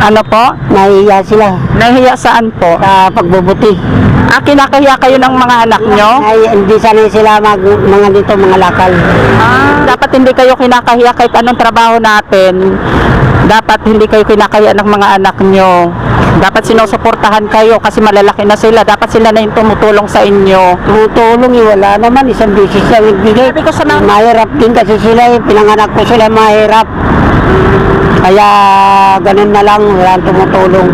Ano po? Nahiya sila Nahiya saan po? sa pagbubuti. Ah, kinakahiya kayo ng mga anak nyo? Ay, hindi sanay sila mag, mga dito, mga lakal. Ah, dapat hindi kayo kinakahiya kahit anong trabaho natin. Dapat hindi kayo kinakahiya ng mga anak nyo. Dapat sinusuportahan kayo kasi malalaki na sila. Dapat sila na yung tumutulong sa inyo. Tumutulong eh, wala naman, isang bisis lang nagbigay. Sabi ko sa mga- Mahirap din kasi sila eh, pinanganak ko sila mahirap. Kaya ganun na lang, wala tumutulong.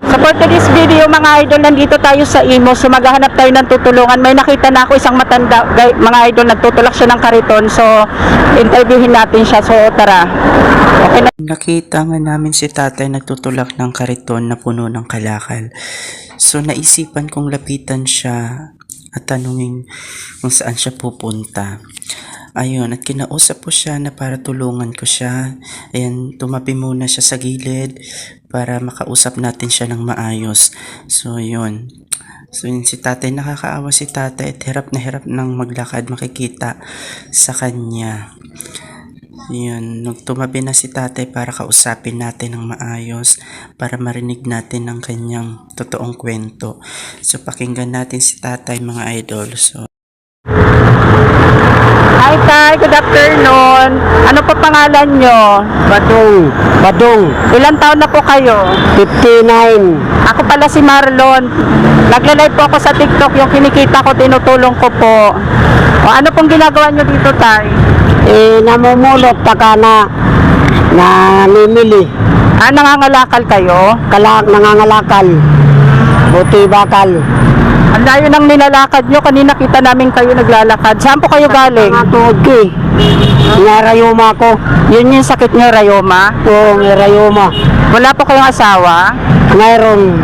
So for today's video mga idol, nandito tayo sa Imo. So maghahanap tayo ng tutulungan. May nakita na ako isang matanda, mga idol, nagtutulak siya ng kariton. So interviewin natin siya. So tara. Okay na. Nakita nga namin si tatay nagtutulak ng kariton na puno ng kalakal. So naisipan kong lapitan siya at tanungin kung saan siya pupunta. Ayun, at kinausap ko siya na para tulungan ko siya. Ayan, tumabi muna siya sa gilid para makausap natin siya ng maayos. So, yun. So, yun si tatay, nakakaawa si tatay at hirap na hirap ng maglakad makikita sa kanya. Yun, nung tumabi na si tatay para kausapin natin ng maayos, para marinig natin ang kanyang totoong kwento. So, pakinggan natin si tatay mga idol. So, Hi Tay, good afternoon. Ano po pangalan nyo? Badong, Badong, Ilan taon na po kayo? 59. Ako pala si Marlon. Nagla-live po ako sa TikTok. Yung kinikita ko, tinutulong ko po. O ano pong ginagawa nyo dito, Tay? Eh, namumulot taka na namimili. Ah, nangangalakal kayo? Kalak, nangangalakal. Buti bakal. Ang layo ng nilalakad nyo. Kanina kita namin kayo naglalakad. Saan po kayo galing? Mga tuhod ko eh. Narayuma ko. Yun yung sakit nyo, Rayoma. Oo, may rayuma. Wala po kayong asawa? Mayroon.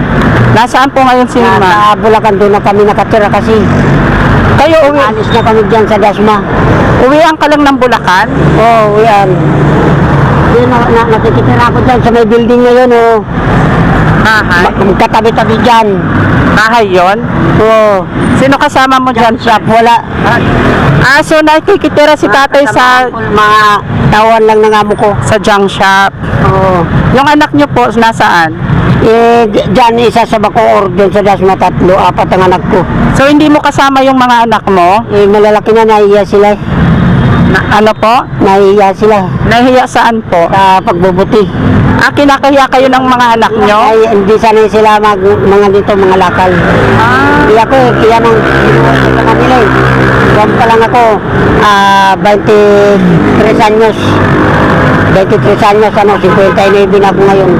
Nasaan po ngayon si Ma? Nasa Bulacan doon na kami nakatira kasi. Kayo uwi, Alis na kami dyan sa Dasma. Uwian ka lang ng Bulacan? Oo, oh, yan. Yun, na, na, nakikitira ako dyan sa may building na yun, oh. Bahay? Ba- Katabi-tabi dyan. Bahay yon? Oo. Sino kasama mo dyan? Shop, wala. Ah, so nakikitira si tatay sa Mga tawan lang ng amo ko. sa junk shop. Oo. Yung anak nyo po, nasaan? Eh, dyan isa sa Bacoor, doon sa Dasma, tatlo, apat ang anak ko. So hindi mo kasama yung mga anak mo? Eh, malalaki na, nahiya sila. Na, ano po? Nahiya sila Nahiya saan po? sa pagbubuti. Ah, kinakahiya kayo ng mga anak nyo? Ay, hindi sanay sila mag, mga dito, mga lakal. Ah, Kaya ko eh, kaya nang sa kanila eh. Buwan pa lang ako, ah, 23 anyos. 23 anyos, ano, 59 na ako ngayon.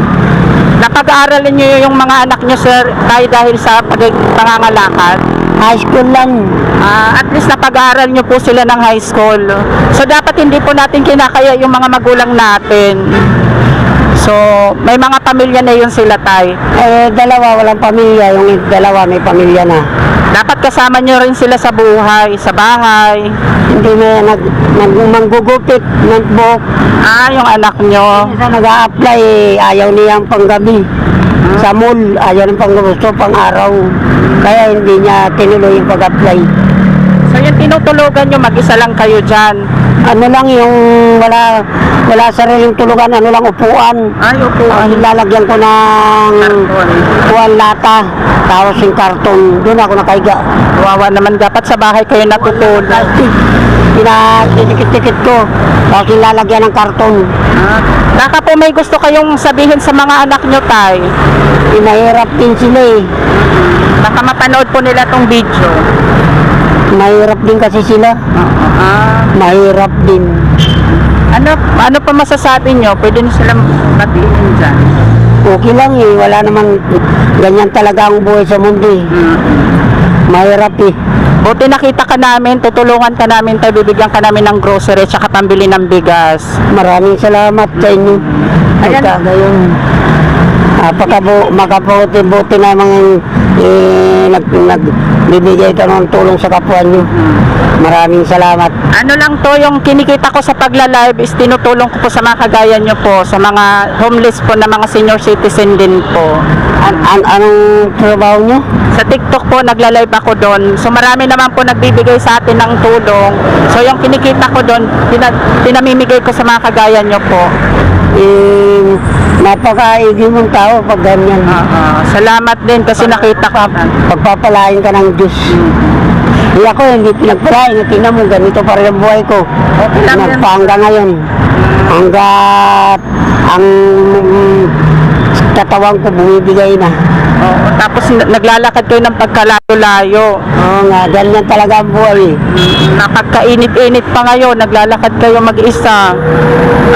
Napag-aaralin nyo yung mga anak nyo, sir, tayo dahil sa pag- pangangalakad? High school lang. Ah, at least napag-aaral nyo po sila ng high school. So, dapat hindi po natin kinakaya yung mga magulang natin. So, may mga pamilya na yun sila, tay. Eh, dalawa, walang pamilya. Yung dalawa, may pamilya na. Dapat kasama nyo rin sila sa buhay, sa bahay. Hindi may nag, nag manggugupit ng buhok. Ah, yung anak nyo. Isa nag-a-apply, ayaw niyang panggabi. Sa mall, ayaw ng panggusto, pang araw. Kaya hindi niya tinuloy yung pag-apply. So, yung tinutulugan nyo, mag-isa lang kayo dyan. Ano lang yung wala wala sariling tulugan, ano lang upuan. Ay, opo. Ang lalagyan ko ng kuwan lata, tapos yung karton. Doon ako nakahiga. Kawawa naman dapat sa bahay kayo natutulog. Plastic. Pinadikit-dikit ko. Tapos yung lalagyan ng karton. Baka po may gusto kayong sabihin sa mga anak nyo, tay. Pinahirap din sila eh. Baka mapanood po nila tong video. Mahirap din kasi sila. Ah, Mahirap din. ano, ano pa masasabi nyo? Pwede nyo silang batiin dyan. Okay lang eh. Wala naman ganyan talaga ang buhay sa mundo eh. Mahirap eh. Buti nakita ka namin, tutulungan ka namin, tayo bibigyan ka namin ng grocery tsaka pambili ng bigas. Maraming salamat sa inyo. Ayan. Gayon. Napakabu, makabuti-buti na mga eh, nag, nagbibigay ito ng tulong sa kapwa nyo. Maraming salamat. Ano lang to, yung kinikita ko sa pagla-live is tinutulong ko po sa mga kagaya nyo po, sa mga homeless po na mga senior citizen din po. An, an, anong trabaho nyo? Sa TikTok po, nagla-live ako doon. So marami naman po nagbibigay sa atin ng tulong. So yung kinikita ko doon, pina- pinamimigay ko sa mga kagaya nyo po. Eh, napaka-igi mong tao pag ganyan. Ah, salamat din kasi nakita ko. Pagpapalain ka ng Diyos. Eh ako, hindi pinagpalain. Tingnan mo, ganito pa rin ang buhay ko. Okay lang yan. Ngayon. Hanggat ang katawan ko bumibigay na. Oo, tapos naglalakad kayo ng pagkalayo-layo. Oo nga, ganyan talaga ang buhay. Napagkainit-init pa ngayon, naglalakad kayo mag-isa.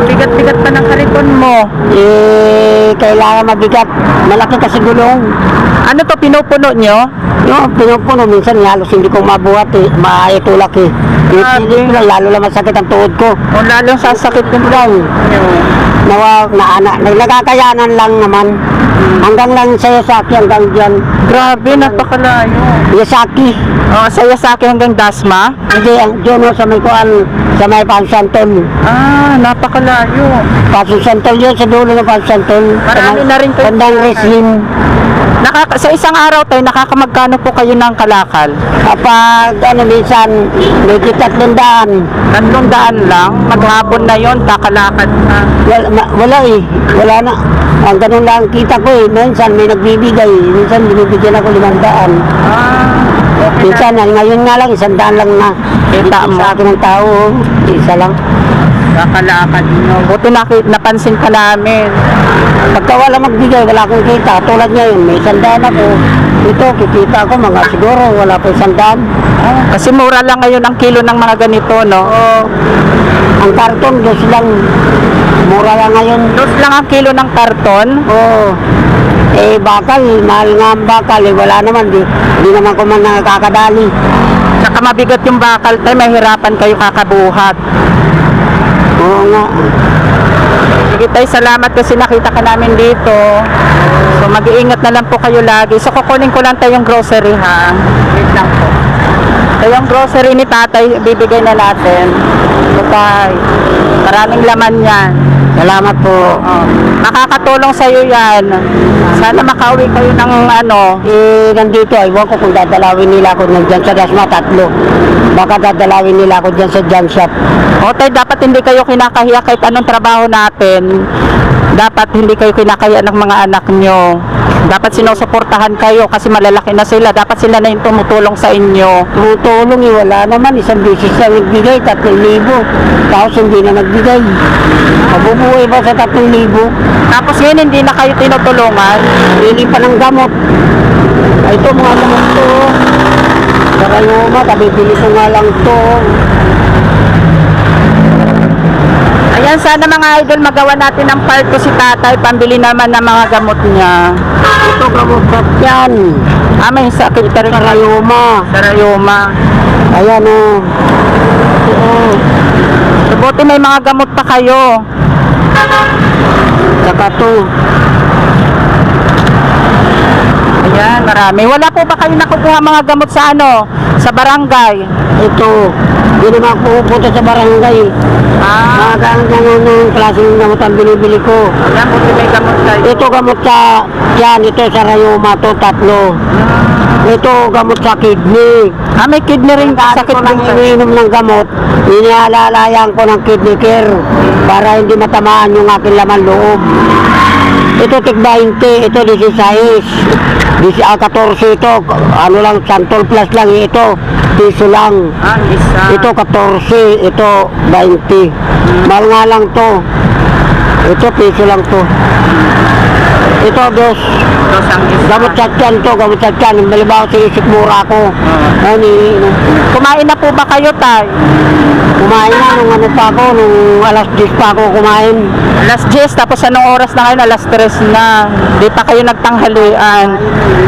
Ang bigat-bigat pa ng kariton mo. Eh, kailangan mabigat. Malaki kasi gulong. Ano to, pinupuno nyo? Yung pinupuno, minsan halos hindi ko mabuhat eh. Maitulak eh. Hindi ko lang, lalo lang masakit ang tuhod ko. O lalong sasakit yung Lang, nawa, na, na, nagkakayanan lang naman. Hanggang lang sa Yasaki, hanggang dyan. Grabe, napakalayo. Yasaki. O, saya sa akin hanggang Dasma. Hindi, ang dyan oh, sa may kuan, sa may Pansantol. Ah, napakalayo. Pansantol yun, sa dulo ng Pansantol. Marami na rin kayo- Tandang Reslin. Nakaka sa isang araw tayo, nakakamagkano po kayo ng kalakal? Kapag ano minsan, may tatlong daan. Tatlong daan lang, maghapon na yon kakalakad na. Wala, ma- wala eh. Wala na. Ang ganun lang kita ko eh. Minsan may nagbibigay. Minsan binibigyan ako limang daan. Ah, okay. Minsan, ngayon nga lang, isang daan lang na. Kita mo. Sa akin ng tao, isa lang. Kakalakad nyo. Buti nakit, napansin ka namin. Pagka wala magbigay, wala akong kita. Tulad ngayon, may isang daan ako. Ito, kikita ako mga siguro, wala pa isang daan. Kasi mura lang ngayon ang kilo ng mga ganito, no? Oo. Ang karton, dos lang. Mura lang ngayon. Dos lang ang kilo ng karton. Oo. Eh, bakal, mahal nga ang bakal. Eh, wala naman. Di, di naman ko man nakakadali. Saka mabigat yung bakal tayo, mahirapan kayo kakabuhat. Oo nga. Sige tayo, salamat kasi nakita ka namin dito. So mag-iingat na lang po kayo lagi. So kukunin ko lang tayong grocery ha. Wait lang po. So yung grocery ni tatay, bibigay na natin. So tay, maraming laman yan. Salamat po. Oh, makakatulong sa iyo yan. Sana makauwi kayo ng ano. Eh, nandito, aywan ko kung dadalawin nila ako nandyan sa Dasma, tatlo. Baka dadalawin nila ako dyan sa jam shop. O tay, dapat hindi kayo kinakahiya kahit anong trabaho natin. Dapat hindi kayo kinakahiya ng mga anak nyo. Dapat sinusuportahan kayo kasi malalaki na sila. Dapat sila na yung tumutulong sa inyo. Tumutulong eh, wala naman. Isang bisis na nagbigay, tatlong libo. Tapos hindi na nagbigay. Mabubuhay ba sa tatlong libo? Tapos ngayon hindi na kayo tinutulungan. Pili pa ng gamot. Ay, ito mga gamot to. Karayoma, kabibili ko nga lang to. Ayan, sana mga idol magawa natin ng part ko si tatay. Pambili naman ng mga gamot niya. Ito gamot pa yan. Ah, may sakit ka rin. Karayoma. Sarayoma. Ayan o. Oh. Oo. So, buti may mga gamot pa kayo. Saka to. Ayan, marami. Wala po ba kayo nakukuha mga gamot sa ano? Sa barangay? Ito. Hindi naman ako pupunta sa barangay. Ah, Mga ganun ng klaseng gamot ang binibili ko. ayan, buti may gamot kayo. Ito gamot sa, yan, ito sa rayoma to, tatlo. Ito gamot sa kidney. Ah, may kidney rin Sakit sakit ko lang iniinom ng gamot, inialalayan ko ng kidney care para hindi matamaan yung aking laman loob. Ito tig 20, ito 16. Disi, ah, 14 ito, ano lang, santol plus lang ito, piso lang. Ah, isa. Ito 14, ito 20. Mahal nga lang to. Ito piso lang to. Ito dos. Dos ang isa. Gamot sa tiyan to, gamot sa tiyan. Malibaw sa isip mura ko. Ano, iniinom. Kumain na po ba kayo, tay? Kumain na nung ano pa ako, nung alas 10 pa ako kumain. Alas 10, tapos anong oras na ngayon? Alas 3 na. Di pa kayo nagtanghalian.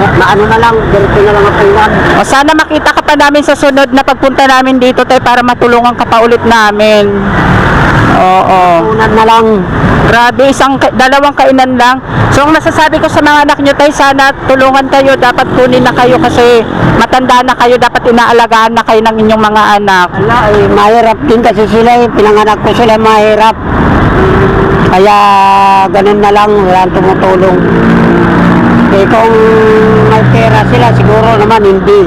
Na, na na lang, ganito na lang yan. O sana makita ka pa namin sa sunod na pagpunta namin dito, tay, para matulungan ka pa ulit namin. Oo. Unan na lang. Grabe, isang dalawang kainan lang. So ang masasabi ko sa mga anak nyo tayo, sana tulungan kayo, dapat kunin na kayo kasi matanda na kayo, dapat inaalagaan na kayo ng inyong mga anak. Wala, eh, mahirap din kasi sila eh. Pinanganak ko sila mahirap. Kaya ganun na lang, wala tumutulong. Eh kung may pera sila, siguro naman hindi.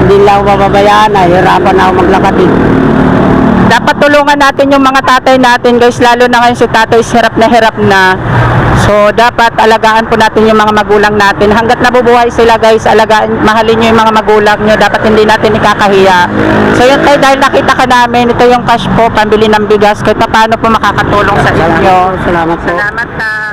Hindi lang ako bababayaan, nahihirapan na ako maglakad eh. Dapat tulungan natin yung mga tatay natin guys, lalo na ngayon si tatay is hirap na hirap na. So dapat alagaan po natin yung mga magulang natin. Hanggat nabubuhay sila guys, alagaan, mahalin nyo yung mga magulang nyo. Dapat hindi natin ikakahiya. So yun tayo, dahil nakita ka namin, ito yung cash po, pambili ng bigas, kahit paano po makakatulong sa inyo. Salamat po. Salamat tayo.